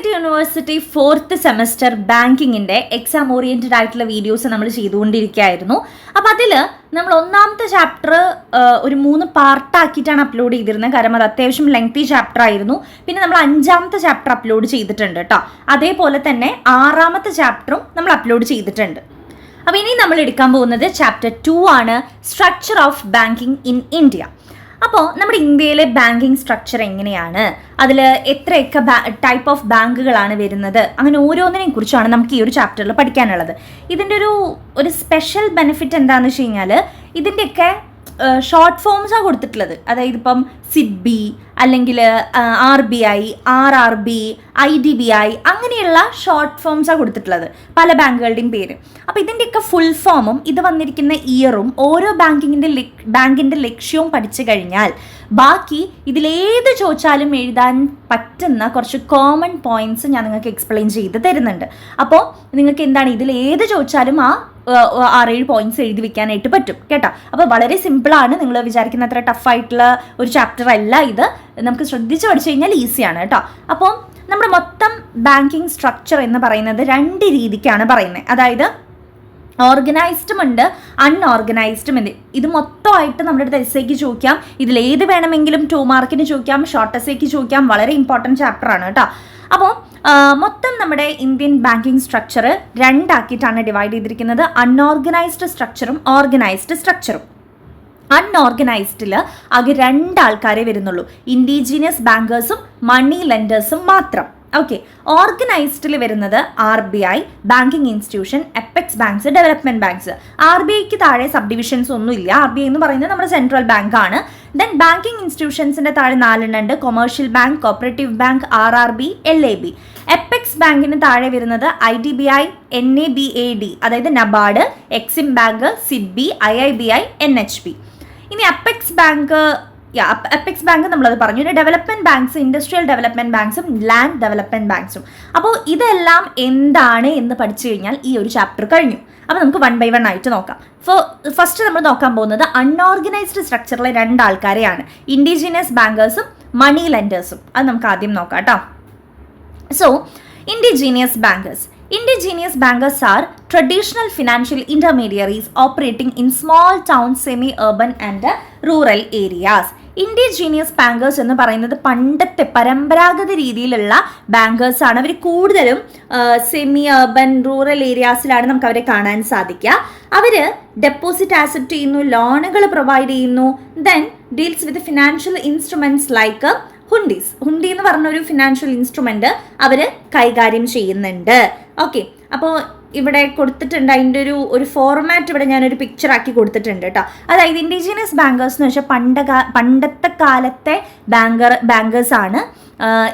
Calicut university fourth semester ബാങ്കിങ്ങിന്റെ exam oriented ആയിട്ടുള്ള videos നമ്മൾ ചെയ്തുകൊണ്ടിരിക്കുകയായിരുന്നു. അപ്പോൾ അതിൽ നമ്മൾ ഒന്നാമത്തെ ചാപ്റ്റർ ഒരു മൂന്ന് പാർട്ടാക്കിയിട്ടാണ് അപ്ലോഡ് ചെയ്തിരുന്നത്. കാരണം അത് അത്യാവശ്യം ലെങ്തി ചാപ്റ്റർ ആയിരുന്നു. പിന്നെ നമ്മൾ അഞ്ചാമത്തെ ചാപ്റ്റർ അപ്ലോഡ് ചെയ്തിട്ടുണ്ട് കേട്ടോ. അതേപോലെ തന്നെ ആറാമത്തെ ചാപ്റ്ററും നമ്മൾ അപ്ലോഡ് ചെയ്തിട്ടുണ്ട്. അപ്പോൾ ഇനി നമ്മൾ എടുക്കാൻ പോകുന്നത് ചാപ്റ്റർ ടു ആണ് structure of banking in India അപ്പോൾ നമ്മുടെ ഇന്ത്യയിലെ ബാങ്കിങ് സ്ട്രക്ചർ എങ്ങനെയാണ്? അതിൽ എത്രയൊക്കെ ടൈപ്പ് ഓഫ് ബാങ്കുകളാണ് വരുന്നത്? അങ്ങനെ ഓരോന്നിനെയും കുറിച്ചാണ് നമുക്ക് ഈ ഒരു ചാപ്റ്ററിൽ പഠിക്കാനുള്ളത്. ഇതിന്റെ ഒരു ഒരു സ്പെഷ്യൽ ബെനിഫിറ്റ് എന്താണെന്ന് വെച്ച് കഴിഞ്ഞാൽ ഇതിന്റെയൊക്കെ ഷോർട്ട് ഫോംസാണ് കൊടുത്തിട്ടുള്ളത്. അതായത് ഇപ്പം സിഡ്ബി അല്ലെങ്കിൽ R B I R R B I D B I അങ്ങനെയുള്ള ഷോർട്ട് ഫോംസാണ് കൊടുത്തിട്ടുള്ളത്. പല ബാങ്കുകളുടെയും പേര്. അപ്പോൾ ഇതിന്റെയൊക്കെ ഫുൾ ഫോമും ഇത് വന്നിരിക്കുന്ന ഇയറും ഓരോ ബാങ്കിങ്ങിന്റെ ബാങ്കിന്റെ ലക്ഷ്യവും പഠിച്ചു കഴിഞ്ഞാൽ ബാക്കി ഇതിലേത് ചോദിച്ചാലും എഴുതാൻ പറ്റുന്ന കുറച്ച് കോമൺ പോയിന്റ്സ് ഞാൻ നിങ്ങൾക്ക് എക്സ്പ്ലെയിൻ ചെയ്ത് തരുന്നുണ്ട്. അപ്പോൾ നിങ്ങൾക്ക് എന്താണ് ഇതിൽ ഏത് ചോദിച്ചാലും ആ ആറേഴ് പോയിന്റ്സ് എഴുതി വെക്കാനായിട്ട് പറ്റും. കേട്ടോ? അപ്പോൾ വളരെ സിമ്പിളാണ് നിങ്ങൾ വിചാരിക്കുന്ന അത്ര ടഫായിട്ടുള്ള ഒരു ചാപ്റ്റർ അല്ല ഇത്. നമുക്ക് ശ്രദ്ധിച്ച് പഠിച്ചു കഴിഞ്ഞാൽ ഈസിയാണ് കേട്ടോ. അപ്പോൾ നമ്മുടെ മൊത്തം ബാങ്കിങ് സ്ട്രക്ചർ എന്ന് പറയുന്നത് രണ്ട് രീതിക്കാണ് പറയുന്നത്. അതായത് ഓർഗനൈസ്ഡും ഉണ്ട് അൺഓർഗനൈസ്ഡും ഉണ്ട്. ഇത് മൊത്തമായിട്ട് നമ്മുടെ അടുത്ത് എസ് ഐക്ക് ചോദിക്കാം. ഇതിൽ ഏത് വേണമെങ്കിലും ടു മാർക്കിന് ചോദിക്കാം ഷോർട്ട് എസ് ഐക്ക് ചോദിക്കാം. വളരെ ഇമ്പോർട്ടന്റ് ചാപ്റ്റർ ആണ് കേട്ടോ. അപ്പോൾ മൊത്തം നമ്മുടെ ഇന്ത്യൻ ബാങ്കിങ് സ്ട്രക്ചർ രണ്ടാക്കിയിട്ടാണ് ഡിവൈഡ് ചെയ്തിരിക്കുന്നത്. അൺഓർഗനൈസ്ഡ് സ്ട്രക്ചറും ഓർഗനൈസ്ഡ് സ്ട്രക്ചറും അൺഓർഗനൈസ്ഡിൽ ആകെ രണ്ടാൾക്കാരെ വരുന്നുള്ളൂ. ഇൻഡിജീനിയസ് ബാങ്കേഴ്സും മണി ലെൻഡേഴ്സും മാത്രം. ഓക്കെ ഓർഗനൈസ്ഡിൽ വരുന്നത് R B I banking institution apex banks development banks R B ഐക്ക് താഴെ സബ് ഡിവിഷൻസ് ഒന്നും ഇല്ല ആർ ബി ഐ എന്ന് പറയുന്നത് നമ്മുടെ സെൻട്രൽ ബാങ്ക് ആണ്. ദെൻ ബാങ്കിങ് ഇൻസ്റ്റിറ്റ്യൂഷൻസിന്റെ താഴെ നാലെണ്ണം ഉണ്ട്. Commercial bank cooperative bank R R B L A B apex ബാങ്കിന് താഴെ വരുന്നത് I D B I N A B A D അതായത് NABARD EXIM bank SIDBI I I B I N H B ഇനി apex bank apex bank നമ്മളത് പറഞ്ഞു. പിന്നെ development banks industrial development ബാങ്ക്സും land development ബാങ്ക്സും അപ്പോൾ ഇതെല്ലാം എന്താണ് എന്ന് പഠിച്ചു കഴിഞ്ഞാൽ ഈ ഒരു ചാപ്റ്റർ കഴിഞ്ഞു. അപ്പോൾ നമുക്ക് വൺ ബൈ വൺ ആയിട്ട് നോക്കാം. ഫസ്റ്റ് നമ്മൾ നോക്കാൻ പോകുന്നത് അൺഓർഗനൈസ്ഡ് സ്ട്രക്ചറിലെ രണ്ട് ആൾക്കാരെയാണ്. ഇൻഡിജിനിയസ് ബാങ്കേഴ്സും മണി ലെൻഡേഴ്സും അത് നമുക്ക് ആദ്യം നോക്കാം കേട്ടോ so indigenous bankers Indigenous bankers are traditional financial intermediaries operating in small town semi urban and rural areas. Indigenous bankers എന്ന് പറയുന്നത് പണ്ടത്തെ പരമ്പരാഗത രീതിയിലുള്ള ബാങ്കേഴ്സ് ആണ്. അവർ കൂടുതലും സെമി അർബൻ റൂറൽ ഏരിയാസിലാണ് നമുക്ക് അവരെ കാണാൻ സാധിക്കുക. അവർ ഡെപ്പോസിറ്റ് ആക്സെപ്റ്റ് ചെയ്യുന്നു ലോണുകൾ പ്രൊവൈഡ് ചെയ്യുന്നു. Then deals with financial instruments like hundis hundi എന്ന് പറഞ്ഞ ഒരു ഫിനാൻഷ്യൽ ഇൻസ്ട്രുമെന്റ് അവർ കൈകാര്യം ചെയ്യുന്നുണ്ട്. ഓക്കെ അപ്പോൾ ഇവിടെ കൊടുത്തിട്ടുണ്ട് അതിന്റെ ഒരു ഒരു ഫോർമാറ്റ് ഇവിടെ ഞാനൊരു പിക്ചർ ആക്കി കൊടുത്തിട്ടുണ്ട് കേട്ടോ അതായത് ഇൻഡിജിനിയസ് ബാങ്കേഴ്സ് എന്ന് വെച്ചാൽ പണ്ട പണ്ടത്തെ കാലത്തെ ബാങ്കർ ബാങ്കേഴ്സ് ആണ്.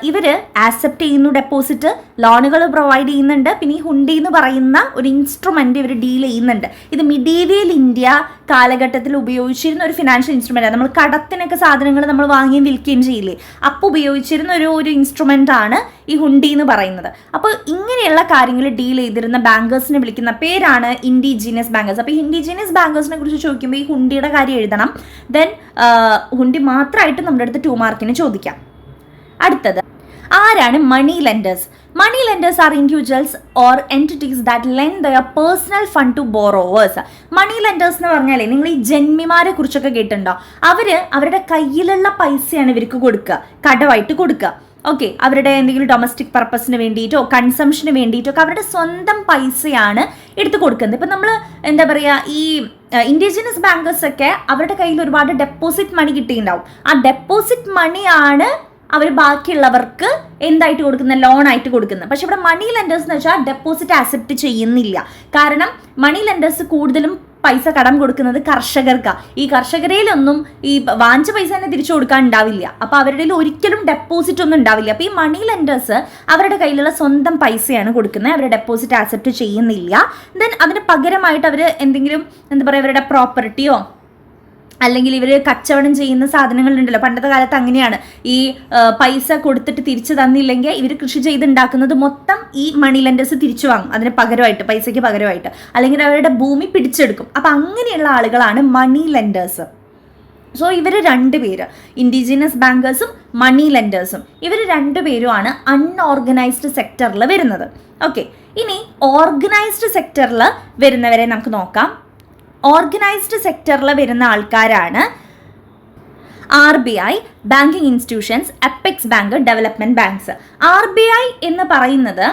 ഇവർ ആക്സെപ്റ്റ് ചെയ്യുന്നു ഡെപ്പോസിറ്റ് ലോണുകൾ പ്രൊവൈഡ് ചെയ്യുന്നുണ്ട്. പിന്നെ ഈ ഹുണ്ടി എന്ന് പറയുന്ന ഒരു ഇൻസ്ട്രുമെന്റ് ഇവർ ഡീൽ ചെയ്യുന്നുണ്ട്. ഇത് മിഡീവിയൽ ഇന്ത്യ കാലഘട്ടത്തിൽ ഉപയോഗിച്ചിരുന്ന ഒരു ഫിനാൻഷ്യൽ ഇൻസ്ട്രുമെന്റ് നമ്മൾ കടത്തിനൊക്കെ സാധനങ്ങൾ നമ്മൾ വാങ്ങുകയും വിൽക്കുകയും ചെയ്യില്ലേ? അപ്പോൾ ഉപയോഗിച്ചിരുന്ന ഒരു ഒരു ഇൻസ്ട്രുമെന്റ് ആണ് ഈ ഹുണ്ടി എന്ന് പറയുന്നത്. അപ്പോൾ ഇങ്ങനെയുള്ള കാര്യങ്ങൾ ഡീൽ ചെയ്തിരുന്ന ബാങ്കേഴ്സിനെ വിളിക്കുന്ന പേരാണ് ഇൻഡിജീനിയസ് ബാങ്കേഴ്സ് അപ്പോൾ ഇൻഡിജീനിയസ് ബാങ്കേഴ്സിനെ കുറിച്ച് ചോദിക്കുമ്പോൾ ഈ ഹുണ്ടിയുടെ കാര്യം എഴുതണം. ദെൻ ഹുണ്ടി മാത്രമായിട്ട് നമ്മുടെ അടുത്ത് ടു മാർക്കിന് ചോദിക്കാം. അടുത്തത്. ആരാണ് money lenders money lenders are individuals or entities that lend their personal fund to borrowers money lenders എന്ന് പറഞ്ഞാൽ നിങ്ങൾ ഈ ജന്മിമാരെ കുറിച്ചൊക്കെ കേട്ടിട്ടുണ്ടോ? അവർ അവരുടെ കയ്യിലുള്ള പൈസയാണ് ഇവർക്ക് കൊടുക്കുക. കടമായിട്ട് കൊടുക്കുക. ഓക്കെ അവരുടെ എന്തെങ്കിലും ഡൊമസ്റ്റിക് പർപ്പസിന് വേണ്ടിയിട്ടോ കൺസംഷന് വേണ്ടിയിട്ടോ ഒക്കെ അവരുടെ സ്വന്തം പൈസയാണ് എടുത്തു കൊടുക്കുന്നത്. ഇപ്പം നമ്മൾ എന്താ പറയുക ഈ ഇൻഡിജിനസ് ബാങ്കേഴ്സ് ഒക്കെ അവരുടെ കയ്യിൽ ഒരുപാട് ഡെപ്പോസിറ്റ് മണി കിട്ടിയിട്ടുണ്ടാവും. ആ ഡെപ്പോസിറ്റ് മണിയാണ് അവർ ബാക്കിയുള്ളവർക്ക് എന്തായിട്ട് കൊടുക്കുന്ന ലോൺ ആയിട്ട് കൊടുക്കുന്നത് പക്ഷെ ഇവിടെ മണി ലെൻഡേഴ്സ് എന്ന് വെച്ചാൽ ഡെപ്പോസിറ്റ് ആക്സെപ്റ്റ് ചെയ്യുന്നില്ല. കാരണം മണി ലെൻഡേഴ്സ് കൂടുതലും പൈസ കടം കൊടുക്കുന്നത് കർഷകർക്കാണ് ഈ കർഷകരയിലൊന്നും ഈ വാങ്ങിച്ച പൈസ തന്നെ തിരിച്ചു കൊടുക്കാൻ ഉണ്ടാവില്ല. അപ്പോൾ അവരുടെ ഒരിക്കലും ഡെപ്പോസിറ്റ് ഒന്നും ഉണ്ടാവില്ല. അപ്പോൾ ഈ മണി ലെൻഡേഴ്സ് അവരുടെ കയ്യിലുള്ള സ്വന്തം പൈസയാണ് കൊടുക്കുന്നത്. അവരുടെ ഡെപ്പോസിറ്റ് ആക്സെപ്റ്റ് ചെയ്യുന്നില്ല. ദെൻ അതിന് പകരമായിട്ട് അവർ എന്തെങ്കിലും എന്താ പറയുക അവരുടെ പ്രോപ്പർട്ടിയോ അല്ലെങ്കിൽ ഇവർ കച്ചവടം ചെയ്യുന്ന സാധനങ്ങളുണ്ടല്ലോ. പണ്ടത്തെ കാലത്ത് അങ്ങനെയാണ്. ഈ പൈസ കൊടുത്തിട്ട് തിരിച്ചു തന്നില്ലെങ്കിൽ ഇവർ കൃഷി ചെയ്തുണ്ടാക്കുന്നത് മൊത്തം ഈ മണി ലെൻഡേഴ്സ് തിരിച്ചു വാങ്ങും. അതിന് പകരമായിട്ട് പൈസയ്ക്ക് പകരമായിട്ട്. അല്ലെങ്കിൽ അവരുടെ ഭൂമി പിടിച്ചെടുക്കും. അപ്പം അങ്ങനെയുള്ള ആളുകളാണ് മണി ലെൻഡേഴ്സ് സോ ഇവർ രണ്ടുപേര് ഇൻഡിജിനസ് ബാങ്കേഴ്സും മണി ലെൻഡേഴ്സും ഇവർ രണ്ടുപേരുമാണ് അൺഓർഗനൈസ്ഡ് സെക്ടറിൽ വരുന്നത്. ഓക്കെ ഇനി ഓർഗനൈസ്ഡ് സെക്ടറിൽ വരുന്നവരെ നമുക്ക് നോക്കാം. ഓർഗനൈസ്ഡ് സെക്ടറിൽ വരുന്ന ആൾക്കാരാണ് R B I banking institutions apex bank development banks. R B I എന്ന് പറയുന്നത്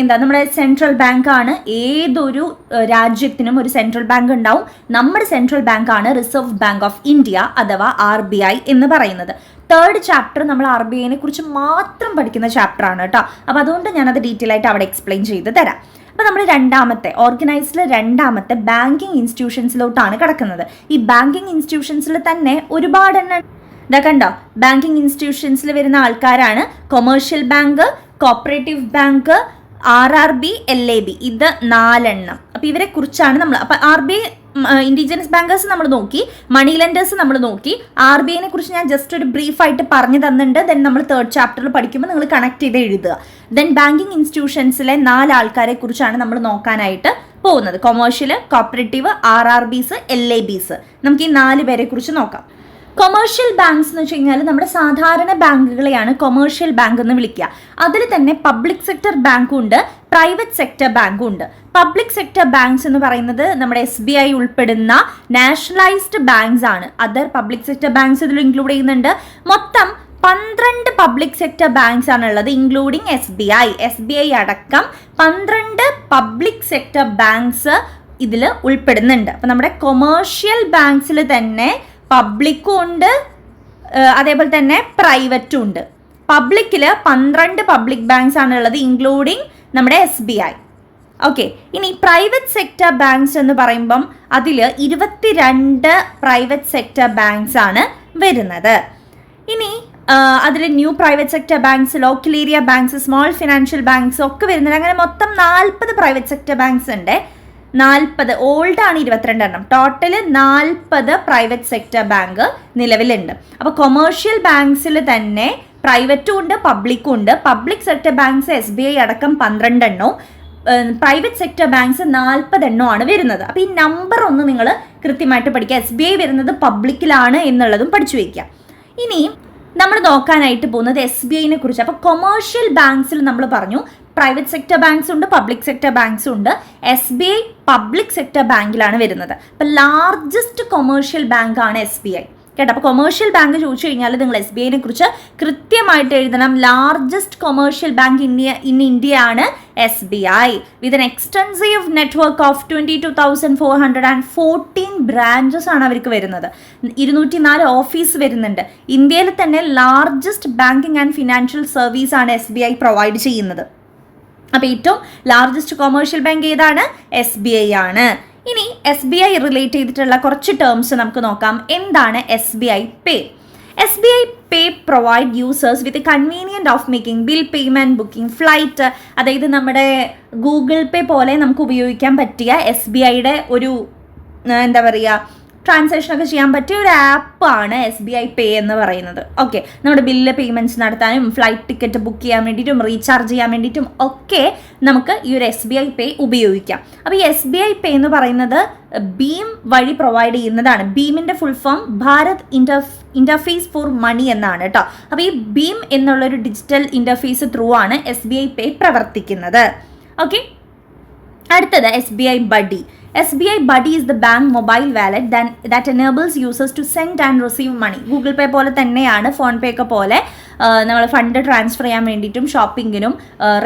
എന്താ നമ്മുടെ സെൻട്രൽ ബാങ്കാണ്. ഏതൊരു രാജ്യത്തിനും ഒരു സെൻട്രൽ ബാങ്ക് ഉണ്ടാവും. നമ്മുടെ സെൻട്രൽ ബാങ്കാണ് റിസർവ് ബാങ്ക് ഓഫ് ഇന്ത്യ അഥവാ ആർ ബി ഐ എന്ന് പറയുന്നത്. തേർഡ് ചാപ്റ്റർ നമ്മൾ ആർ ബി ഐനെ കുറിച്ച് മാത്രം പഠിക്കുന്ന ചാപ്റ്ററാണ് കേട്ടോ. അപ്പോൾ അതുകൊണ്ട് ഞാനത് ഡീറ്റെയിൽ ആയിട്ട് അവിടെ എക്സ്പ്ലെയിൻ ചെയ്ത് തരാം. അപ്പോൾ നമ്മൾ രണ്ടാമത്തെ ഓർഗനൈസ്ഡിലെ രണ്ടാമത്തെ ബാങ്കിങ് ഇൻസ്റ്റിറ്റ്യൂഷൻസിലോട്ടാണ് കിടക്കുന്നത്. ഈ ബാങ്കിങ് ഇൻസ്റ്റിറ്റ്യൂഷൻസിൽ തന്നെ ഒരുപാട് എണ്ണം ഇതാ കണ്ടോ? ബാങ്കിങ് ഇൻസ്റ്റിറ്റ്യൂഷൻസിൽ വരുന്ന ആൾക്കാരാണ് commercial bank cooperative bank R R B L A B ഇത് നാലെണ്ണം. അപ്പോൾ ഇവരെ കുറിച്ചാണ് നമ്മൾ അപ്പോൾ ആർ ബി ഇൻഡിജിനസ് ബാങ്കേഴ്സ് നമ്മൾ നോക്കി മണി ലെൻഡേഴ്സ് നമ്മൾ നോക്കി. ആർ ബി ഐനെ കുറിച്ച് ഞാൻ ജസ്റ്റ് ഒരു ബ്രീഫ് ആയിട്ട് പറഞ്ഞു തന്നിട്ടുണ്ട്. ദെൻ നമ്മൾ തേർഡ് ചാപ്റ്ററിൽ പഠിക്കുമ്പോൾ നിങ്ങൾ കണക്ട് ചെയ്ത് എഴുതുക. ദെൻ ബാങ്കിങ് ഇൻസ്റ്റിറ്റ്യൂഷൻസിലെ നാല് ആൾക്കാരെ കുറിച്ചാണ് നമ്മൾ നോക്കാനായിട്ട് പോകുന്നത്. Commercial cooperative R R Bs L A Bs നമുക്ക് ഈ നാല് പേരെ കുറിച്ച് നോക്കാം. കൊമേഴ്ഷ്യൽ ബാങ്ക്സ് എന്ന് വെച്ച് കഴിഞ്ഞാൽ നമ്മുടെ സാധാരണ ബാങ്കുകളെയാണ് കൊമേഴ്ഷ്യൽ ബാങ്ക് എന്ന് വിളിക്കുക. അതിൽ തന്നെ പബ്ലിക് സെക്ടർ ബാങ്കും ഉണ്ട്. പ്രൈവറ്റ് സെക്ടർ ബാങ്കും ഉണ്ട് പബ്ലിക് സെക്ടർ ബാങ്ക്സ് എന്ന് പറയുന്നത് നമ്മുടെ എസ് ബി ഐ ഉൾപ്പെടുന്ന നാഷണലൈസ്ഡ് ബാങ്ക്സ് ആണ്. അതർ പബ്ലിക് സെക്ടർ ബാങ്ക്സ് ഇതിൽ ഇൻക്ലൂഡ് ചെയ്യുന്നുണ്ട്. മൊത്തം പന്ത്രണ്ട് പബ്ലിക് സെക്ടർ ബാങ്ക്സ് ആണ് ഉള്ളത് including S B I S B I അടക്കം പന്ത്രണ്ട് പബ്ലിക് സെക്ടർ ബാങ്ക്സ് ഇതിൽ ഉൾപ്പെടുന്നുണ്ട്. അപ്പം നമ്മുടെ കൊമേഴ്ഷ്യൽ ബാങ്ക്സിൽ തന്നെ പബ്ലിക്കും ഉണ്ട് അതേപോലെ തന്നെ പ്രൈവറ്റും ഉണ്ട്. പബ്ലിക്കിൽ പന്ത്രണ്ട് പബ്ലിക് ബാങ്ക്സ് ആണുള്ളത് ഇൻക്ലൂഡിങ് നമ്മുടെ എസ് ബി ഐ ഓക്കെ ഇനി പ്രൈവറ്റ് സെക്ടർ ബാങ്ക്സ് എന്ന് പറയുമ്പം അതിൽ ഇരുപത്തിരണ്ട് പ്രൈവറ്റ് സെക്ടർ ബാങ്ക്സ് ആണ് വരുന്നത്. ഇനി അതിൽ new private sector banks local area banks small financial banks ഒക്കെ വരുന്നുണ്ട് അങ്ങനെ മൊത്തം നാൽപ്പത് പ്രൈവറ്റ് സെക്ടർ ബാങ്ക്സ് ഉണ്ട്. നാൽപ്പത് ഓൾഡ് ആണ് ഇരുപത്തിരണ്ട് എണ്ണം. ടോട്ടൽ നാൽപ്പത് പ്രൈവറ്റ് സെക്ടർ ബാങ്ക് നിലവിലുണ്ട്. അപ്പോൾ കൊമേഴ്ഷ്യൽ ബാങ്ക്സിൽ തന്നെ പ്രൈവറ്റും ഉണ്ട് പബ്ലിക്കും ഉണ്ട്. Public sector banks S B I അടക്കം പന്ത്രണ്ടെണ്ണവും പ്രൈവറ്റ് സെക്ടർ ബാങ്ക്സ് നാൽപ്പതെണ്ണമാണ് വരുന്നത്. അപ്പോൾ ഈ നമ്പർ ഒന്ന് നിങ്ങൾ കൃത്യമായിട്ട് പഠിക്കുക. എസ് ബി ഐ വരുന്നത് പബ്ലിക്കിലാണ് എന്നുള്ളതും പഠിച്ചു വയ്ക്കുക ഇനി നമ്മൾ നോക്കാനായിട്ട് പോകുന്നത് എസ് ബി ഐനെ കുറിച്ച്. അപ്പോൾ കൊമേഴ്ഷ്യൽ ബാങ്ക്സിൽ നമ്മൾ പറഞ്ഞു പ്രൈവറ്റ് സെക്ടർ ബാങ്ക്സ് ഉണ്ട് പബ്ലിക് സെക്ടർ ബാങ്ക്സ് ഉണ്ട്. S B I public sector ബാങ്കിലാണ് വരുന്നത്. അപ്പോൾ ലാർജസ്റ്റ് കൊമേഴ്ഷ്യൽ ബാങ്ക് ആണ് എസ് ബി ഐ കേട്ടോ. അപ്പോൾ കൊമേഴ്ഷ്യൽ ബാങ്ക് ചോദിച്ചു കഴിഞ്ഞാൽ നിങ്ങൾ എസ് ബി ഐനെ കുറിച്ച് കൃത്യമായിട്ട് എഴുതണം. Largest commercial bank India in India ആണ് S B I with an extensive network of twenty two thousand four hundred and fourteen branches ആണ് അവർക്ക് വരുന്നത്. ഇരുന്നൂറ്റി നാല് ഓഫീസ് വരുന്നുണ്ട്. ഇന്ത്യയിൽ തന്നെ largest banking and financial service ആണ് എസ് ബി ഐ പ്രൊവൈഡ് ചെയ്യുന്നത്. അപ്പോൾ ഏറ്റവും ലാർജസ്റ്റ് കൊമേഴ്ഷ്യൽ ബാങ്ക് ഏതാണ്? എസ് ബി ഐ ആണ്. ഇനി എസ് ബി ഐ റിലേറ്റ് ചെയ്തിട്ടുള്ള കുറച്ച് ടേംസ് നമുക്ക് നോക്കാം. എന്താണ് S B I pay S B I pay provide users with convenient of making bill payment booking flight അതായത് നമ്മുടെ ഗൂഗിൾ പേ പോലെ നമുക്ക് ഉപയോഗിക്കാൻ പറ്റിയ എസ് ബി ഐയുടെ ഒരു എന്താ പറയുക ട്രാൻസാക്ഷൻ ഒക്കെ ചെയ്യാൻ പറ്റിയ ഒരു ആപ്പാണ് എസ് ബി ഐ പേ എന്ന് പറയുന്നത്. ഓക്കെ നമ്മുടെ ബില്ല് പേയ്മെന്റ്സ് നടത്താനും ഫ്ലൈറ്റ് ടിക്കറ്റ് ബുക്ക് ചെയ്യാൻ വേണ്ടിയിട്ടും റീചാർജ് ചെയ്യാൻ വേണ്ടിയിട്ടും ഒക്കെ നമുക്ക് ഈ ഒരു എസ് ബി ഐ പേ ഉപയോഗിക്കാം. അപ്പോൾ ഈ എസ് ബി ഐ പേ എന്ന് പറയുന്നത് ബീം വഴി പ്രൊവൈഡ് ചെയ്യുന്നതാണ്. ബീമിന്റെ full form Bharat inter interface for money എന്നാണ് കേട്ടോ. അപ്പോൾ ഈ ബീം എന്നുള്ളൊരു ഡിജിറ്റൽ ഇന്റർഫേസ് ത്രൂ ആണ് എസ് ബി ഐ പേ പ്രവർത്തിക്കുന്നത്. ഓക്കെ അടുത്തത് S B I buddy S B I buddy is the bank mobile wallet that enables users to send and receive money Google pay പോലെ തന്നെയാണ് phone പേ ഒക്കെ പോലെ നമ്മൾ fund transfer ചെയ്യാൻ വേണ്ടിയിട്ടും ഷോപ്പിങ്ങിനും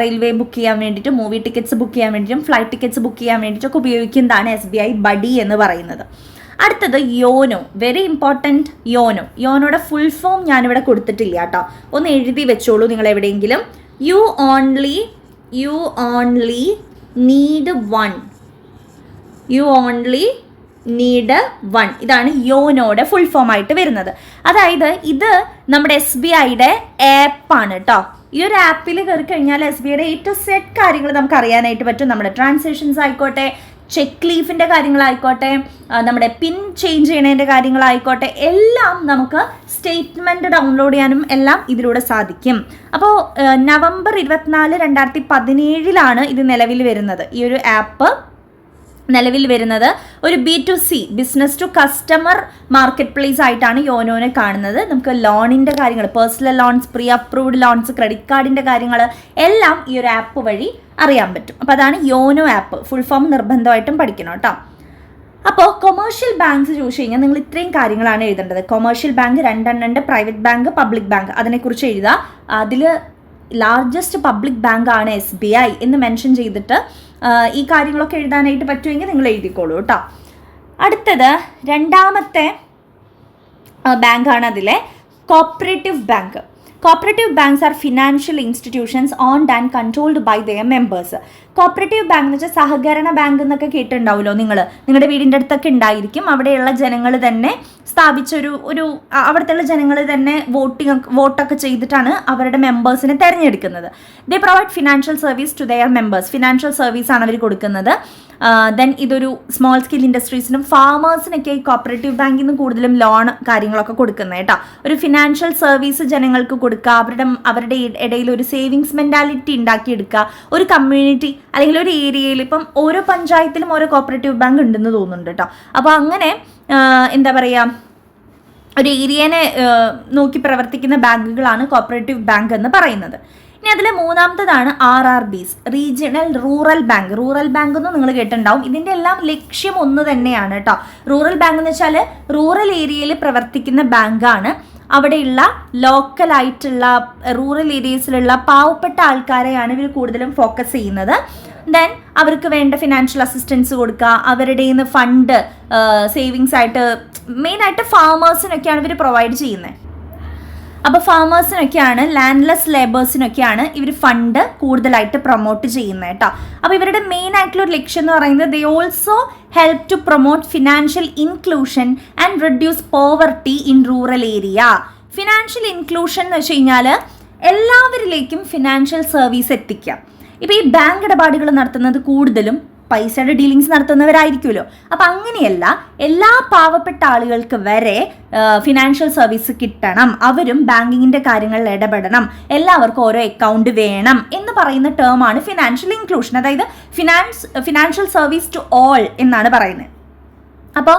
railway book ചെയ്യാൻ വേണ്ടിയിട്ടും മൂവി ടിക്കറ്റ്സ് ബുക്ക് ചെയ്യാൻ വേണ്ടിയിട്ടും ഫ്ലൈറ്റ് ടിക്കറ്റ്സ് ബുക്ക് ചെയ്യാൻ വേണ്ടിയിട്ടൊക്കെ ഉപയോഗിക്കുന്നതാണ് എസ് ബി ഐ ബഡി എന്ന് പറയുന്നത്. അടുത്തത് YONO. Very important YONO. യോനോയുടെ full form ഞാനിവിടെ കൊടുത്തിട്ടില്ല കേട്ടോ. ഒന്ന് എഴുതി വെച്ചോളൂ നിങ്ങൾ എവിടെയെങ്കിലും you only you only need one you only need one ഇതാണ് യോനോയുടെ ഫുൾ ഫോം ആയിട്ട് വരുന്നത്. അതായത് ഇത് നമ്മുടെ എസ് ബി ഐയുടെ ആപ്പാണ് കേട്ടോ ഈ ഒരു ആപ്പിൽ കയറി കഴിഞ്ഞാൽ എസ് ബി ഐയുടെ ഏറ്റവും സെറ്റ് കാര്യങ്ങൾ നമുക്ക് അറിയാനായിട്ട് പറ്റും. നമ്മുടെ ട്രാൻസാക്ഷൻസ് ആയിക്കോട്ടെ ചെക്ക് ലീഫിന്റെ കാര്യങ്ങളായിക്കോട്ടെ നമ്മുടെ പിൻ ചേഞ്ച് ചെയ്യണതിന്റെ കാര്യങ്ങളായിക്കോട്ടെ എല്ലാം നമുക്ക് സ്റ്റേറ്റ്മെന്റ് ഡൗൺലോഡ് ചെയ്യാനും എല്ലാം ഇതിലൂടെ സാധിക്കും. അപ്പോൾ നവംബർ ഇരുപത്തിനാല് രണ്ടായിരത്തി പതിനേഴിലാണ് ഇത് നിലവിൽ വരുന്നത്. ഈ ഒരു ആപ്പ് നിലവിൽ വരുന്നത് ഒരു B to C business to customer market place ആയിട്ടാണ് യോനോനെ കാണുന്നത്. നമുക്ക് ലോണിന്റെ കാര്യങ്ങൾ personal loans pre approved loans credit കാർഡിന്റെ കാര്യങ്ങൾ എല്ലാം ഈ ഒരു ആപ്പ് വഴി അറിയാൻ പറ്റും. അപ്പോൾ അതാണ് യോനോ ആപ്പ് ഫുൾ ഫോം നിർബന്ധമായിട്ടും പഠിക്കണം കേട്ടോ അപ്പോൾ കൊമേഴ്ഷ്യൽ ബാങ്ക്സ് ചോദിച്ചു കഴിഞ്ഞാൽ നിങ്ങൾ ഇത്രയും കാര്യങ്ങളാണ് എഴുതേണ്ടത്. കൊമേഴ്ഷ്യൽ ബാങ്ക് രണ്ടെണ്ണം ഉണ്ട് പ്രൈവറ്റ് ബാങ്ക് പബ്ലിക് ബാങ്ക് അതിനെക്കുറിച്ച് എഴുതുക. അതിൽ ലാർജസ്റ്റ് പബ്ലിക് ബാങ്ക് ആണ് എസ് ബി ഐ എന്ന് മെൻഷൻ ചെയ്തിട്ട് ഈ കാര്യങ്ങളൊക്കെ എഴുതാനായിട്ട് പറ്റുമെങ്കിൽ നിങ്ങൾ എഴുതിക്കോളൂ കേട്ടോ അടുത്തത് രണ്ടാമത്തെ ബാങ്കാണ് അതിലെ cooperative bank cooperative banks are financial institutions owned and controlled by their members cooperative bank എന്ന് വെച്ചാൽ സഹകരണ ബാങ്ക് എന്നൊക്കെ കേട്ടിട്ടുണ്ടാവുമല്ലോ നിങ്ങൾ നിങ്ങളുടെ വീടിന്റെ അടുത്തൊക്കെ ഉണ്ടായിരിക്കും. അവിടെയുള്ള ജനങ്ങൾ തന്നെ സ്ഥാപിച്ചൊരു ഒരു അവിടുത്തെയുള്ള അവിടുത്തെ ജനങ്ങൾ തന്നെ വോട്ടിംഗ് വോട്ടൊക്കെ ചെയ്തിട്ടാണ് അവരുടെ മെമ്പേഴ്സിനെ തിരഞ്ഞെടുക്കുന്നത്. They provide financial service to their members financial service ആണ് അവർ കൊടുക്കുന്നത്. ദെൻ ഇതൊരു സ്മോൾ സ്കെയിൽ ഇൻഡസ്ട്രീസിനും ഫാമേഴ്സിനൊക്കെ ഈ കോപ്പറേറ്റീവ് ബാങ്കിൽ നിന്ന് കൂടുതലും ലോൺ കാര്യങ്ങളൊക്കെ കൊടുക്കുന്നത് കേട്ടോ. ഒരു ഫിനാൻഷ്യൽ സർവീസ് ജനങ്ങൾക്ക് കൊടുക്കുക അവരുടെ അവരുടെ ഇടയിൽ ഒരു സേവിങ്സ് മെന്റാലിറ്റി ഉണ്ടാക്കിയെടുക്കുക ഒരു കമ്മ്യൂണിറ്റി അല്ലെങ്കിൽ ഒരു ഏരിയയിൽ ഇപ്പം ഓരോ പഞ്ചായത്തിലും ഓരോ കോപ്പറേറ്റീവ് ബാങ്ക് ഉണ്ടെന്ന് തോന്നുന്നുണ്ട് കേട്ടോ. അപ്പോൾ അങ്ങനെ എന്താ പറയുക ഒരു ഏരിയനെ നോക്കി പ്രവർത്തിക്കുന്ന ബാങ്കുകളാണ് കോപ്പറേറ്റീവ് ബാങ്ക് എന്ന് പറയുന്നത്. ഇനി അതിലെ മൂന്നാമത്തതാണ് R R Bs regional rural bank. Rural bank എന്ന് നിങ്ങൾ കേട്ടിട്ടുണ്ടാവും. ഇതിന്റെ എല്ലാം ലക്ഷ്യം ഒന്ന് തന്നെയാണ് കേട്ടോ റൂറൽ ബാങ്ക് എന്ന് വെച്ചാൽ റൂറൽ ഏരിയയിൽ പ്രവർത്തിക്കുന്ന ബാങ്കാണ്. അവിടെയുള്ള ലോക്കലായിട്ടുള്ള റൂറൽ ഏരിയസിലുള്ള പാവപ്പെട്ട ആൾക്കാരെയാണ് ഇവർ കൂടുതലും ഫോക്കസ് ചെയ്യുന്നത്. ദെൻ അവർക്ക് വേണ്ട ഫിനാൻഷ്യൽ അസിസ്റ്റൻസ് കൊടുക്കുക അവരുടെ ഫണ്ട് സേവിങ്സ് ആയിട്ട് മെയിനായിട്ട് ഫാമേഴ്സിനൊക്കെയാണ് ഇവർ പ്രൊവൈഡ് ചെയ്യുന്നത് അപ്പോൾ ഫാമേഴ്സിനൊക്കെയാണ് ലാൻഡ്ലെസ് ലേബേഴ്സിനൊക്കെയാണ് ഇവർ ഫണ്ട് കൂടുതലായിട്ട് പ്രൊമോട്ട് ചെയ്യുന്നത് കേട്ടോ. അപ്പോൾ ഇവരുടെ മെയിൻ ആയിട്ടുള്ള ഒരു ലക്ഷ്യം എന്ന് പറയുന്നത് they also help to promote financial inclusion and reduce poverty in rural area financial inclusion എന്ന് വെച്ച് കഴിഞ്ഞാൽ എല്ലാവരിലേക്കും ഫിനാൻഷ്യൽ സർവീസ് എത്തിക്കാം ഇപ്പോൾ ഈ ബാങ്ക് ഇടപാടുകൾ നടത്തുന്നത് കൂടുതലും പൈസയുടെ ഡീലിങ്സ് നടത്തുന്നവരായിരിക്കുമല്ലോ. അപ്പം അങ്ങനെയല്ല എല്ലാ പാവപ്പെട്ട ആളുകൾക്ക് വരെ ഫിനാൻഷ്യൽ സർവീസ് കിട്ടണം. അവരും ബാങ്കിങ്ങിന്റെ കാര്യങ്ങളിൽ ഇടപെടണം. എല്ലാവർക്കും ഓരോ അക്കൗണ്ട് വേണം എന്ന് പറയുന്ന ടേമാണ് ഫിനാൻഷ്യൽ ഇൻക്ലൂഷൻ അതായത് finance financial service to all എന്നാണ് പറയുന്നത്. അപ്പോൾ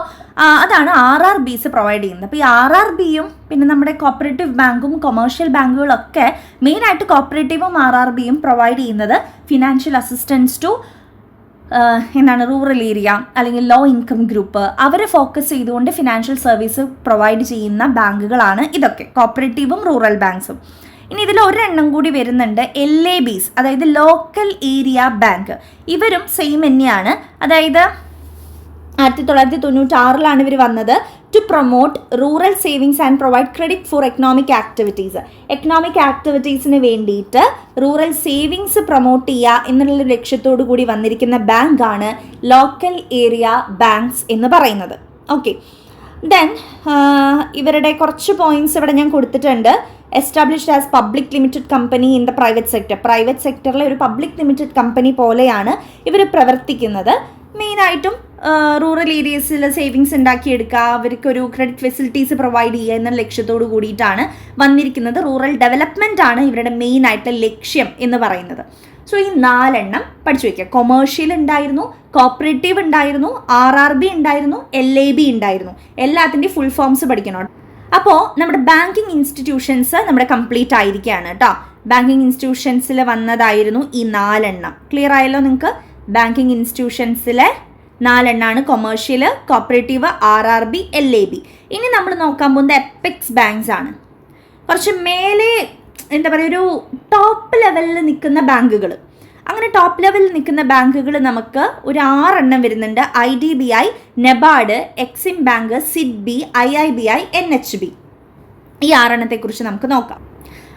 അതാണ് ആർ ആർ ബിസ് പ്രൊവൈഡ് ചെയ്യുന്നത്. അപ്പോൾ ഈ ആർ ആർ ബിയും പിന്നെ നമ്മുടെ കോപ്പറേറ്റീവ് ബാങ്കും കൊമേഴ്ഷ്യൽ ബാങ്കുകളൊക്കെ മെയിനായിട്ട് കോപ്പറേറ്റീവും ആർ ആർ ബിയും പ്രൊവൈഡ് ചെയ്യുന്നത് ഫിനാൻഷ്യൽ അസിസ്റ്റൻസ് ടു എന്താണ് റൂറൽ ഏരിയ അല്ലെങ്കിൽ ലോ ഇൻകം ഗ്രൂപ്പ് അവരെ ഫോക്കസ് ചെയ്തുകൊണ്ട് ഫിനാൻഷ്യൽ സർവീസ് പ്രൊവൈഡ് ചെയ്യുന്ന ബാങ്കുകളാണ് ഇതൊക്കെ. കോപ്പറേറ്റീവും റൂറൽ ബാങ്ക്സും ഇനി ഇതിൽ ഒരെണ്ണം കൂടി വരുന്നുണ്ട് എൽ എ ബീസ് അതായത് ലോക്കൽ ഏരിയ ബാങ്ക് ഇവരും സെയിം തന്നെയാണ്. അതായത് ആയിരത്തി തൊള്ളായിരത്തി തൊണ്ണൂറ്റി ആറിലാണ് ഇവർ വന്നത് to promote rural savings and provide credit for economic activities economic ആക്ടിവിറ്റീസിന് വേണ്ടിയിട്ട് റൂറൽ സേവിങ്സ് പ്രൊമോട്ട് ചെയ്യുക എന്നുള്ള ലക്ഷ്യത്തോടു കൂടി വന്നിരിക്കുന്ന ബാങ്കാണ് ലോക്കൽ ഏരിയ ബാങ്ക്സ് എന്ന് പറയുന്നത്. ഓക്കെ ദെൻ ഇവരുടെ കുറച്ച് പോയിന്റ്സ് ഇവിടെ ഞാൻ കൊടുത്തിട്ടുണ്ട്. Established as public limited company in the private sector private സെക്ടറിലെ ഒരു പബ്ലിക് ലിമിറ്റഡ് കമ്പനി പോലെയാണ് ഇവർ പ്രവർത്തിക്കുന്നത്. മെയിനായിട്ടും റൂറൽ ഏരിയസിൽ സേവിങ്സ് ഉണ്ടാക്കിയെടുക്കുക അവർക്കൊരു ക്രെഡിറ്റ് ഫെസിലിറ്റീസ് പ്രൊവൈഡ് ചെയ്യുക എന്ന ലക്ഷ്യത്തോടു കൂടിയിട്ടാണ് വന്നിരിക്കുന്നത്. റൂറൽ ഡെവലപ്മെന്റ് ആണ് ഇവരുടെ മെയിൻ ആയിട്ടുള്ള ലക്ഷ്യം എന്ന് പറയുന്നത്. സോ ഈ നാലെണ്ണം പഠിച്ചു വയ്ക്കുക കൊമേഴ്ഷ്യൽ ഉണ്ടായിരുന്നു കോപ്പറേറ്റീവ് ഉണ്ടായിരുന്നു ആർ ആർ ബി ഉണ്ടായിരുന്നു എൽ എ ബി ഉണ്ടായിരുന്നു എല്ലാത്തിന്റെയും ഫുൾ ഫോംസ് പഠിക്കണം അപ്പോൾ നമ്മുടെ ബാങ്കിങ് ഇൻസ്റ്റിറ്റ്യൂഷൻസ് നമ്മുടെ കംപ്ലീറ്റ് ആയിരിക്കുകയാണ് കേട്ടോ ബാങ്കിങ് ഇൻസ്റ്റിറ്റ്യൂഷൻസിൽ വന്നതായിരുന്നു ഈ നാലെണ്ണം. ക്ലിയർ ആയല്ലോ നിങ്ങൾക്ക് ബാങ്കിങ് ഇൻസ്റ്റിറ്റ്യൂഷൻസിലെ നാലെണ്ണാണ് commercial cooperative R R B L A B ഇനി നമ്മൾ നോക്കാൻ പോകുന്നത് എപ്പെക്സ് ബാങ്ക്സ് ആണ്. കുറച്ച് മേലെ എന്താ പറയുക ഒരു ടോപ്പ് ലെവലിൽ നിൽക്കുന്ന ബാങ്കുകൾ. അങ്ങനെ ടോപ്പ് ലെവലിൽ നിൽക്കുന്ന ബാങ്കുകൾ നമുക്ക് ഒരു ആറെണ്ണം വരുന്നുണ്ട്. I D B I NABARD EXIM bank SIDBI I I B I N H B ഈ ആറെണ്ണത്തെക്കുറിച്ച് നമുക്ക് നോക്കാം.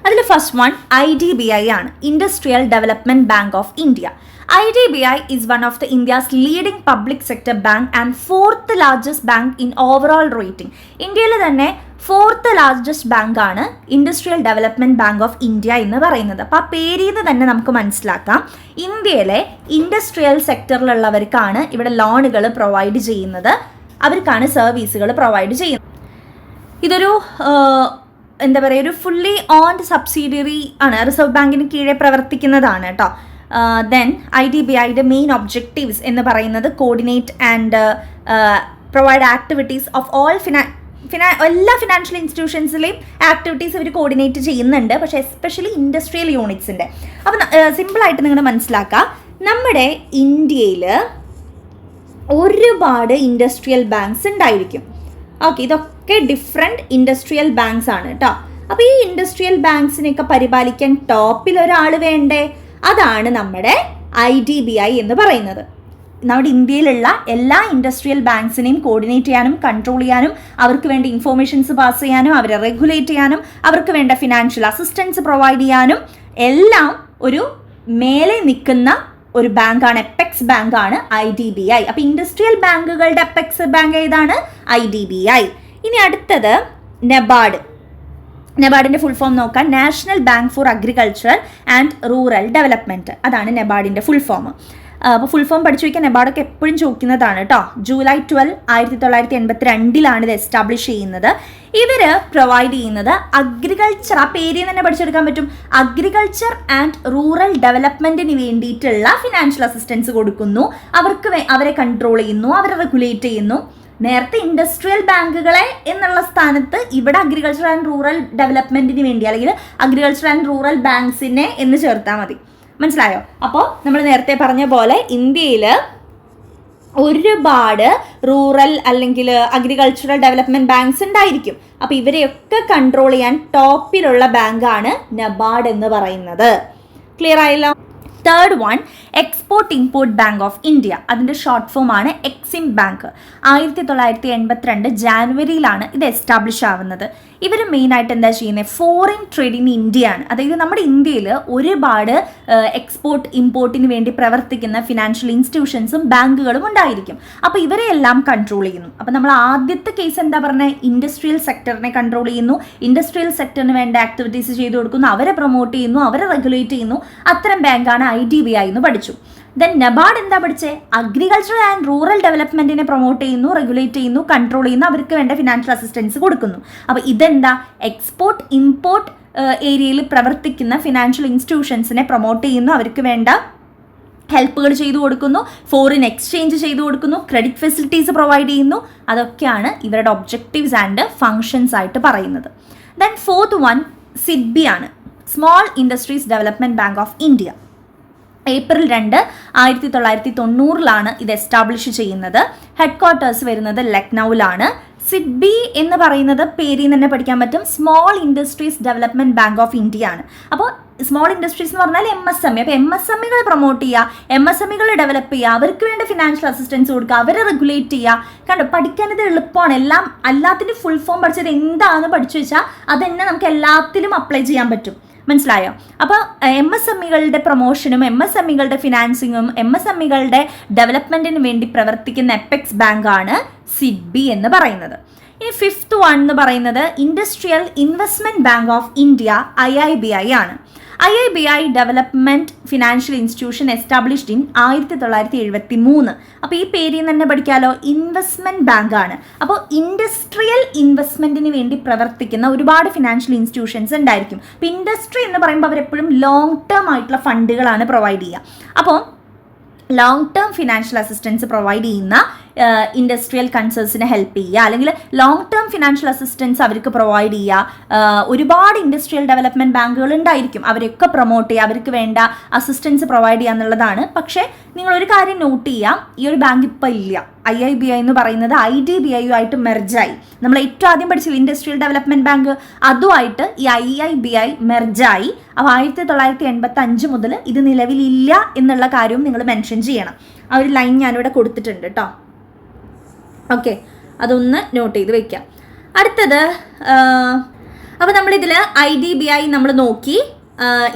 അതിൽ first one I D B I ആണ് industrial development bank of India I D B I is one of the India's leading public sector bank and fourth largest bank in overall rating ഇന്ത്യയിൽ തന്നെ fourth largest bank ആണ് industrial development bank of India എന്ന് പറയുന്നത്. അപ്പോൾ ആ പേരിൽ നിന്ന് തന്നെ നമുക്ക് മനസ്സിലാക്കാം. ഇന്ത്യയിലെ ഇൻഡസ്ട്രിയൽ സെക്ടറിലുള്ളവർക്കാണ് ഇവിടെ ലോണുകൾ പ്രൊവൈഡ് ചെയ്യുന്നത്. അവർക്കാണ് സർവീസുകൾ പ്രൊവൈഡ് ചെയ്യുന്നത്. ഇതൊരു എന്താ പറയുക ഒരു ഫുള്ളി ഓൺഡ് സബ്സിഡിയറി ആണ് റിസർവ് ബാങ്കിന് കീഴെ പ്രവർത്തിക്കുന്നതാണ് കേട്ടോ ദെൻ ഐ ഡി ബി ഐയുടെ മെയിൻ ഒബ്ജക്റ്റീവ്സ് എന്ന് പറയുന്നത് coordinate and provide activities of all fina fina എല്ലാ ഫിനാൻഷ്യൽ ഇൻസ്റ്റിറ്റ്യൂഷൻസിലെയും ആക്ടിവിറ്റീസ് ഇവർ കോർഡിനേറ്റ് ചെയ്യുന്നുണ്ട് പക്ഷേ എസ്പെഷ്യലി ഇൻഡസ്ട്രിയൽ യൂണിറ്റ്സിന്റെ അപ്പം സിമ്പിളായിട്ട് നിങ്ങൾ മനസ്സിലാക്കുക നമ്മുടെ ഇന്ത്യയിൽ ഒരുപാട് ഇൻഡസ്ട്രിയൽ ബാങ്ക്സ് ഉണ്ടായിരിക്കും. ഓക്കെ ഇതൊക്കെ ഡിഫറെന്റ് ഇൻഡസ്ട്രിയൽ ബാങ്ക്സ് ആണ് കേട്ടോ അപ്പോൾ ഈ ഇൻഡസ്ട്രിയൽ ബാങ്ക്സിനെയൊക്കെ പരിപാലിക്കാൻ ടോപ്പിൽ ഒരാൾ വേണ്ടേ? അതാണ് നമ്മുടെ ഐ ഡി ബി ഐ എന്ന് പറയുന്നത്. നമ്മുടെ ഇന്ത്യയിലുള്ള എല്ലാ ഇൻഡസ്ട്രിയൽ ബാങ്ക്സിനെയും കോർഡിനേറ്റ് ചെയ്യാനും കൺട്രോൾ ചെയ്യാനും അവർക്ക് വേണ്ട ഇൻഫോർമേഷൻസ് പാസ് ചെയ്യാനും അവരെ റെഗുലേറ്റ് ചെയ്യാനും അവർക്ക് വേണ്ട ഫിനാൻഷ്യൽ അസിസ്റ്റൻസ് പ്രൊവൈഡ് ചെയ്യാനും എല്ലാം ഒരു മേലെ നിൽക്കുന്ന ഒരു ബാങ്കാണ് എപ്പെക്സ് ബാങ്കാണ് ഐ ഡി ബി ഐ അപ്പോൾ ഇൻഡസ്ട്രിയൽ ബാങ്കുകളുടെ എപ്പെക്സ് ബാങ്ക് ഏതാണ്? I D B I. ഇനി അടുത്തത് നെബാഡ് നെബാർഡിന്റെ ഫുൾ ഫോം നോക്കാം. National bank for agriculture and rural development അതാണ് നെബാർഡിന്റെ ഫുൾ ഫോം അപ്പോൾ ഫുൾ ഫോം പഠിച്ചു വയ്ക്കാൻ നെബാർഡൊക്കെ എപ്പോഴും ചോദിക്കുന്നതാണ് കേട്ടോ ജൂലൈ ട്വൽവ് ആയിരത്തി തൊള്ളായിരത്തി എൺപത്തി രണ്ടിലാണ് ഇത് എസ്റ്റാബ്ലിഷ് ചെയ്യുന്നത്. ഇവർ പ്രൊവൈഡ് ചെയ്യുന്നത് അഗ്രികൾച്ചർ ആ പേരിൽ തന്നെ പഠിച്ചെടുക്കാൻ പറ്റും. അഗ്രികൾച്ചർ ആൻഡ് റൂറൽ ഡെവലപ്മെന്റിന് വേണ്ടിയിട്ടുള്ള ഫിനാൻഷ്യൽ അസിസ്റ്റൻസ് കൊടുക്കുന്നു. അവർക്ക് അവരെ കൺട്രോൾ ചെയ്യുന്നു അവരെ റെഗുലേറ്റ് ചെയ്യുന്നു. നേരത്തെ ഇൻഡസ്ട്രിയൽ ബാങ്കുകളെ എന്നുള്ള സ്ഥാനത്ത് ഇവിടെ അഗ്രികൾച്ചർ ആൻഡ് റൂറൽ ഡെവലപ്മെന്റിന് വേണ്ടി അല്ലെങ്കിൽ അഗ്രികൾച്ചർ ആൻഡ് റൂറൽ ബാങ്ക്സിനെ എന്ന് ചേർത്താൽ മതി. മനസ്സിലായോ? അപ്പോൾ നമ്മൾ നേരത്തെ പറഞ്ഞ പോലെ ഇന്ത്യയിൽ ഒരുപാട് റൂറൽ അല്ലെങ്കിൽ അഗ്രികൾച്ചറൽ ഡെവലപ്മെന്റ് ബാങ്ക്സ് ഉണ്ടായിരിക്കും. അപ്പോൾ ഇവരെയൊക്കെ കൺട്രോൾ ചെയ്യാൻ ടോപ്പിലുള്ള ബാങ്കാണ് നബാർഡ് എന്ന് പറയുന്നത്. ക്ലിയർ ആയല്ലോ? Third one export import bank of India അതിന്റെ ഷോർട്ട് ഫോം ആണ് എക്സിം ബാങ്ക് ആയിരത്തി തൊള്ളായിരത്തി എൺപത്തിരണ്ട് ജാനുവരിയിലാണ് ഇത് എസ്റ്റാബ്ലിഷ് ആവുന്നത്. ഇവർ മെയിനായിട്ട് എന്താ ചെയ്യുന്നത് ഫോറിൻ ട്രേഡ് ഇൻ ഇന്ത്യ ആണ് അതായത് നമ്മുടെ ഇന്ത്യയിൽ ഒരുപാട് എക്സ്പോർട്ട് ഇമ്പോർട്ടിന് വേണ്ടി പ്രവർത്തിക്കുന്ന ഫിനാൻഷ്യൽ ഇൻസ്റ്റിറ്റ്യൂഷൻസും ബാങ്കുകളും ഉണ്ടായിരിക്കും. അപ്പോൾ ഇവരെ എല്ലാം കൺട്രോൾ ചെയ്യുന്നു. അപ്പോൾ നമ്മൾ ആദ്യത്തെ കേസ് എന്താ പറഞ്ഞത് ഇൻഡസ്ട്രിയൽ സെക്ടറിനെ കൺട്രോൾ ചെയ്യുന്നു. ഇൻഡസ്ട്രിയൽ സെക്ടറിന് വേണ്ട ആക്ടിവിറ്റീസ് ചെയ്തു കൊടുക്കുന്നു. അവരെ പ്രൊമോട്ട് ചെയ്യുന്നു അവരെ റെഗുലേറ്റ് ചെയ്യുന്നു. അത്തരം ബാങ്കാണ് ഐ ഡി ബി ഐ എന്ന് പഠിച്ചു. ദെൻ നബാർഡ് എന്താ പഠിച്ചേ? അഗ്രികൾച്ചർ ആൻഡ് റൂറൽ ഡെവലപ്മെന്റിനെ പ്രൊമോട്ട് ചെയ്യുന്നു റെഗുലേറ്റ് ചെയ്യുന്നു കൺട്രോൾ ചെയ്യുന്നു അവർക്ക് വേണ്ട ഫിനാൻഷ്യൽ അസിസ്റ്റൻസ് കൊടുക്കുന്നു. അപ്പോൾ ഇതെന്താ? എക്സ്പോർട്ട് ഇമ്പോർട്ട് ഏരിയയിൽ പ്രവർത്തിക്കുന്ന ഫിനാൻഷ്യൽ ഇൻസ്റ്റിറ്റ്യൂഷൻസിനെ പ്രൊമോട്ട് ചെയ്യുന്നു അവർക്ക് വേണ്ട ഹെൽപ്പുകൾ ചെയ്തു കൊടുക്കുന്നു ഫോറിൻ എക്സ്ചേഞ്ച് ചെയ്തു കൊടുക്കുന്നു ക്രെഡിറ്റ് ഫെസിലിറ്റീസ് പ്രൊവൈഡ് ചെയ്യുന്നു. അതൊക്കെയാണ് ഇവരുടെ ഒബ്ജക്റ്റീവ്സ് ആൻഡ് ഫങ്ഷൻസ് ആയിട്ട് പറയുന്നത്. ദെൻ ഫോർത്ത് വൺ സിഡ്ബി ആണ് small industries development bank of India April രണ്ട് ആയിരത്തി തൊള്ളായിരത്തി തൊണ്ണൂറിലാണ് ഇത് എസ്റ്റാബ്ലിഷ് ചെയ്യുന്നത്. ഹെഡ് ക്വാർട്ടേഴ്സ് വരുന്നത് ലക്നൌവിലാണ് സിഡ്ബി എന്ന് പറയുന്നത് പേരിൽ നിന്ന് തന്നെ പഠിക്കാൻ പറ്റും. Small industries development bank of India ആണ്. അപ്പോൾ സ്മോൾ ഇൻഡസ്ട്രീസ് എന്ന് പറഞ്ഞാൽ എം എസ് എം ഇ അപ്പോൾ എം എസ് എം ഇകളെ പ്രൊമോട്ട് ചെയ്യുക എം എസ് എം ഇകളെ ഡെവലപ്പ് ചെയ്യുക അവർക്ക് വേണ്ട ഫിനാൻഷ്യൽ അസിസ്റ്റൻസ് കൊടുക്കുക അവരെ റെഗുലേറ്റ് ചെയ്യുക. കണ്ടോ പഠിക്കാൻ ഇത് എളുപ്പമാണ്. എല്ലാം എല്ലാത്തിന്റെ ഫുൾ ഫോം പഠിച്ചത് എന്താണെന്ന് പഠിച്ചു വെച്ചാൽ അതെന്നെ നമുക്ക് എല്ലാത്തിലും അപ്ലൈ ചെയ്യാൻ പറ്റും. മനസ്സിലായോ? അപ്പോൾ എം എസ് എം ഇകളുടെ പ്രൊമോഷനും എം എസ് എം ഇകളുടെ ഫിനാൻസിങ്ങും എം എസ് എം ഇകളുടെ വേണ്ടി പ്രവർത്തിക്കുന്ന എപ്പെക്സ് ബാങ്കാണ് സിഡ്ബി എന്ന് പറയുന്നത്. ഇനി ഫിഫ്ത് വൺ എന്ന് പറയുന്നത് industrial investment bank of India I I B I ആണ്. I I B I development financial institution established in ആയിരത്തി തൊള്ളായിരത്തി എഴുപത്തി മൂന്ന് അപ്പോൾ ഈ പേരിൽ നിന്ന് തന്നെ പഠിക്കാലോ? ഇൻവെസ്റ്റ്മെന്റ് ബാങ്കാണ്. അപ്പോൾ ഇൻഡസ്ട്രിയൽ ഇൻവെസ്റ്റ്മെന്റിന് വേണ്ടി പ്രവർത്തിക്കുന്ന ഒരുപാട് ഫിനാൻഷ്യൽ ഇൻസ്റ്റിറ്റ്യൂഷൻസ് ഉണ്ടായിരിക്കും. അപ്പോൾ ഇൻഡസ്ട്രി എന്ന് പറയുമ്പോൾ അവരെപ്പോഴും ലോങ് ടേം ആയിട്ടുള്ള ഫണ്ടുകളാണ് പ്രൊവൈഡ് ചെയ്യുക. അപ്പോൾ long term financial assistance provide ചെയ്യുന്ന ഇൻഡസ്ട്രിയൽ കൺസേൺസിനെ ഹെൽപ്പ് ചെയ്യുക. അല്ലെങ്കിൽ ലോങ് ടേം ഫിനാൻഷ്യൽ അസിസ്റ്റൻസ് അവർക്ക് പ്രൊവൈഡ് ചെയ്യുക. ഒരുപാട് ഇൻഡസ്ട്രിയൽ ഡെവലപ്മെന്റ് ബാങ്കുകൾ ഉണ്ടായിരിക്കും. അവരൊക്കെ പ്രൊമോട്ട് ചെയ്യുക. അവർക്ക് വേണ്ട അസിസ്റ്റൻസ് പ്രൊവൈഡ് ചെയ്യുക എന്നുള്ളതാണ്. പക്ഷേ ഒരു കാര്യം നോട്ട് ചെയ്യാം ഈ ഒരു ബാങ്ക് ഇപ്പോൾ ഇല്ല. ഐ ഐ ബി ഐ എന്ന് പറയുന്നത് ഐ ഡി ബി ഐ ആയിട്ട് മെർജായി നമ്മൾ ഏറ്റവും ആദ്യം പഠിച്ചത് ഇൻഡസ്ട്രിയൽ ഡെവലപ്മെന്റ് ബാങ്ക് അതുമായിട്ട് ഈ ഐ ഐ ബി ഐ മെർജായി അപ്പോൾ ആയിരത്തി തൊള്ളായിരത്തി എൺപത്തി അഞ്ച് മുതൽ ഇത് നിലവിലില്ല എന്നുള്ള കാര്യവും നിങ്ങൾ മെൻഷൻ ചെയ്യണം. ആ ഒരു ലൈൻ ഞാനിവിടെ കൊടുത്തിട്ടുണ്ട് കേട്ടോ ഓക്കെ അതൊന്ന് നോട്ട് ചെയ്ത് വെക്കാം അടുത്തത് അപ്പോൾ നമ്മളിതിൽ ഐ ഡി ബി ഐ നമ്മൾ നോക്കി.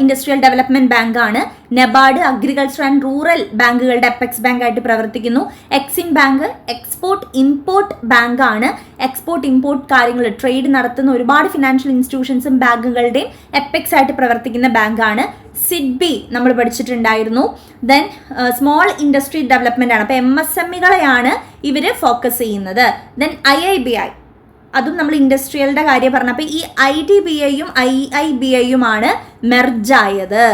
ഇൻഡസ്ട്രിയൽ ഡെവലപ്മെന്റ് ബാങ്ക് ആണ്. നബാർഡ് അഗ്രികൾച്ചർ ആൻഡ് റൂറൽ ബാങ്കുകളുടെ എപ്പെക്സ് ബാങ്ക് ആയിട്ട് പ്രവർത്തിക്കുന്നു. EXIM bank export import bank ആണ്. എക്സ്പോർട്ട് ഇമ്പോർട്ട് കാര്യങ്ങൾ ട്രേഡ് നടത്തുന്ന ഒരുപാട് ഫിനാൻഷ്യൽ ഇൻസ്റ്റിറ്റ്യൂഷൻസും ബാങ്കുകളുടെയും എപ്പെക്സ് ആയിട്ട് പ്രവർത്തിക്കുന്ന ബാങ്കാണ് സിഡ്ബി നമ്മൾ പഠിച്ചിട്ടുണ്ടായിരുന്നു. ദെൻ സ്മോൾ ഇൻഡസ്ട്രി ഡെവലപ്മെന്റ് ആണ്. അപ്പോൾ എം എസ് എം ഇകളെയാണ് ഇവർ ഫോക്കസ് ചെയ്യുന്നത്. Then I I B I അതും നമ്മൾ ഇൻഡസ്ട്രിയലിന്റെ കാര്യം പറഞ്ഞപ്പോൾ ഈ ഐ ഡി ബി ഐയും ഐ ഐ ബി ഐയുമാണ് മെർജായത്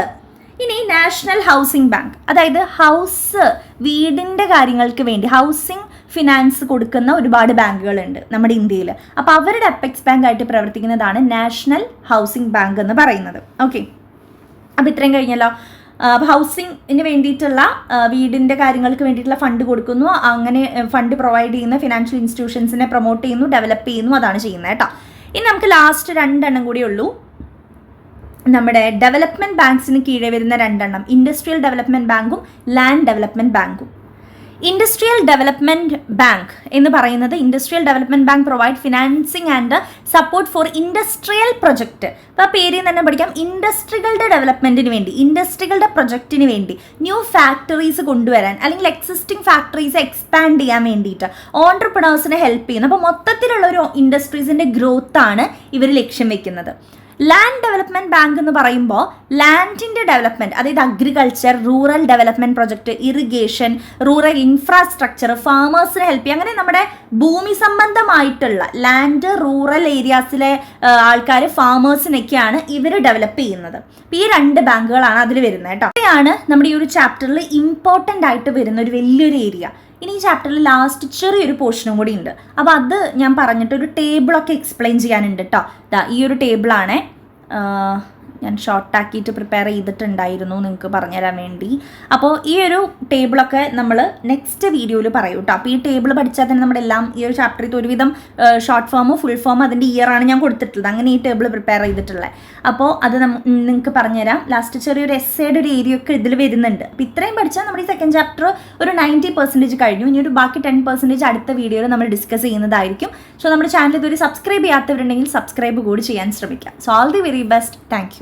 ഇനി നാഷണൽ ഹൗസിംഗ് ബാങ്ക് അതായത് ഹൗസ് വീടിന്റെ കാര്യങ്ങൾക്ക് വേണ്ടി ഹൗസിംഗ് ഫിനാൻസ് കൊടുക്കുന്ന ഒരുപാട് ബാങ്കുകളുണ്ട് നമ്മുടെ ഇന്ത്യയിൽ അപ്പോൾ അവരുടെ അപ്പെക്സ് ബാങ്ക് ആയിട്ട് പ്രവർത്തിക്കുന്നതാണ് നാഷണൽ ഹൗസിംഗ് ബാങ്ക് എന്ന് പറയുന്നത്. ഓക്കെ അപ്പോൾ ഇത്രയും കഴിഞ്ഞല്ലോ. ഹൗസിങ്ങിന് വേണ്ടിയിട്ടുള്ള വീടിന്റെ കാര്യങ്ങൾക്ക് വേണ്ടിയിട്ടുള്ള ഫണ്ട് കൊടുക്കുന്നു. അങ്ങനെ ഫണ്ട് പ്രൊവൈഡ് ചെയ്യുന്ന ഫിനാൻഷ്യൽ ഇൻസ്റ്റിറ്റ്യൂഷൻസിനെ പ്രൊമോട്ട് ചെയ്യുന്നു ഡെവലപ്പ് ചെയ്യുന്നു അതാണ് ചെയ്യുന്നത് കേട്ടോ. ഇനി നമുക്ക് ലാസ്റ്റ് രണ്ടെണ്ണം കൂടി ഉള്ളൂ. നമ്മുടെ ഡെവലപ്മെന്റ് ബാങ്ക്സിന് കീഴെ വരുന്ന രണ്ടെണ്ണം. ഇൻഡസ്ട്രിയൽ ഡെവലപ്മെന്റ് ബാങ്കും ലാൻഡ് ഡെവലപ്മെന്റ് ബാങ്കും ഇൻഡസ്ട്രിയൽ ഡെവലപ്മെന്റ് ബാങ്ക് എന്ന് പറയുന്നത് industrial development bank provide financing and support for industrial project അപ്പോൾ ആ പേരിൽ തന്നെ പഠിക്കാം. ഇൻഡസ്ട്രികളുടെ ഡെവലപ്മെന്റിന് വേണ്ടി ഇൻഡസ്ട്രികളുടെ പ്രൊജക്റ്റിന് വേണ്ടി ന്യൂ ഫാക്ടറീസ് കൊണ്ടുവരാൻ അല്ലെങ്കിൽ എക്സിസ്റ്റിംഗ് ഫാക്ടറീസ് എക്സ്പാൻഡ് ചെയ്യാൻ വേണ്ടിയിട്ട് ഓൺടർപ്രണേഴ്സിനെ ഹെൽപ്പ് ചെയ്യുന്നു. അപ്പോൾ മൊത്തത്തിലുള്ള ഒരു ഇൻഡസ്ട്രീസിന്റെ ഗ്രോത്ത് ആണ് ഇവർ ലക്ഷ്യം വെക്കുന്നത്. ലാൻഡ് ഡെവലപ്മെന്റ് ബാങ്ക് എന്ന് പറയുമ്പോൾ ലാൻഡിന്റെ ഡെവലപ്മെന്റ് അതായത് agriculture rural development project irrigation rural infrastructure ഫാമേഴ്സിനെ help ചെയ്യുക. അങ്ങനെ നമ്മുടെ ഭൂമി സംബന്ധമായിട്ടുള്ള ലാൻഡ് റൂറൽ ഏരിയാസിലെ ആൾക്കാർ ഫാമേഴ്സിനൊക്കെയാണ് ഇവർ ഡെവലപ്പ് ചെയ്യുന്നത്. ഈ രണ്ട് ബാങ്കുകളാണ് അതിൽ വരുന്നത് കേട്ടോ. ഇവയാണ് നമ്മുടെ ഈ ഒരു ചാപ്റ്ററിൽ ഇമ്പോർട്ടന്റ് ആയിട്ട് വരുന്ന ഒരു വലിയൊരു ഏരിയ ഇനി ഈ ചാപ്റ്ററിൽ ലാസ്റ്റ് ചെറിയൊരു പോർഷനും കൂടി ഉണ്ട്. അപ്പോൾ അത് ഞാൻ പറഞ്ഞിട്ട് ഒരു ടേബിളൊക്കെ എക്സ്പ്ലെയിൻ ചെയ്യാനുണ്ട് കേട്ടോ ഈ ഒരു ടേബിളാണേ ഞാൻ ഷോർട്ടാക്കിയിട്ട് പ്രിപ്പയർ ചെയ്തിട്ടുണ്ടായിരുന്നു നിങ്ങൾക്ക് പറഞ്ഞുതരാൻ വേണ്ടി. അപ്പോൾ ഈ ഒരു ടേബിളൊക്കെ നമ്മൾ നെക്സ്റ്റ് വീഡിയോയിൽ പറയും കേട്ടോ അപ്പോൾ ഈ ടേബിൾ പഠിച്ചാൽ തന്നെ നമ്മുടെ എല്ലാം ഈ ഒരു ചാപ്റ്ററിൽ ഒരുവിധം ഷോർട്ട് ഫോമോ ഫുൾ ഫോം അതിന്റെ ഇയർ ആണ് ഞാൻ കൊടുത്തിട്ടുള്ളത്. അങ്ങനെ ഈ ടേബിൾ പ്രിപ്പയർ ചെയ്തിട്ടുള്ളത്. അപ്പോൾ അത് നിങ്ങൾക്ക് പറഞ്ഞുതരാം. ലാസ്റ്റ് ചെറിയൊരു എസ്സേയുടെ ഒരു ഏരിയ ഒക്കെ ഇതിൽ വരുന്നുണ്ട്. അപ്പോൾ ഇത്രയും പഠിച്ചാൽ നമ്മുടെ ഈ സെക്കൻഡ് ചാപ്റ്റർ ഒരു നയന്റി പെർസെന്റേജ് കഴിഞ്ഞു. ഇനി ഒരു ബാക്കി ടെൻ പെർസെന്റേജ് അടുത്ത വീഡിയോയിൽ നമ്മൾ ഡിസ്കസ് ചെയ്യുന്നതായിരിക്കും. സോ നമ്മുടെ ചാനൽ ഇതുവരെ സബ്സ്ക്രൈബ് ചെയ്യാത്തവരുണ്ടെങ്കിൽ സബ്സ്ക്രൈബ് കൂടി ചെയ്യാൻ ശ്രമിക്കാം. So all the very best thank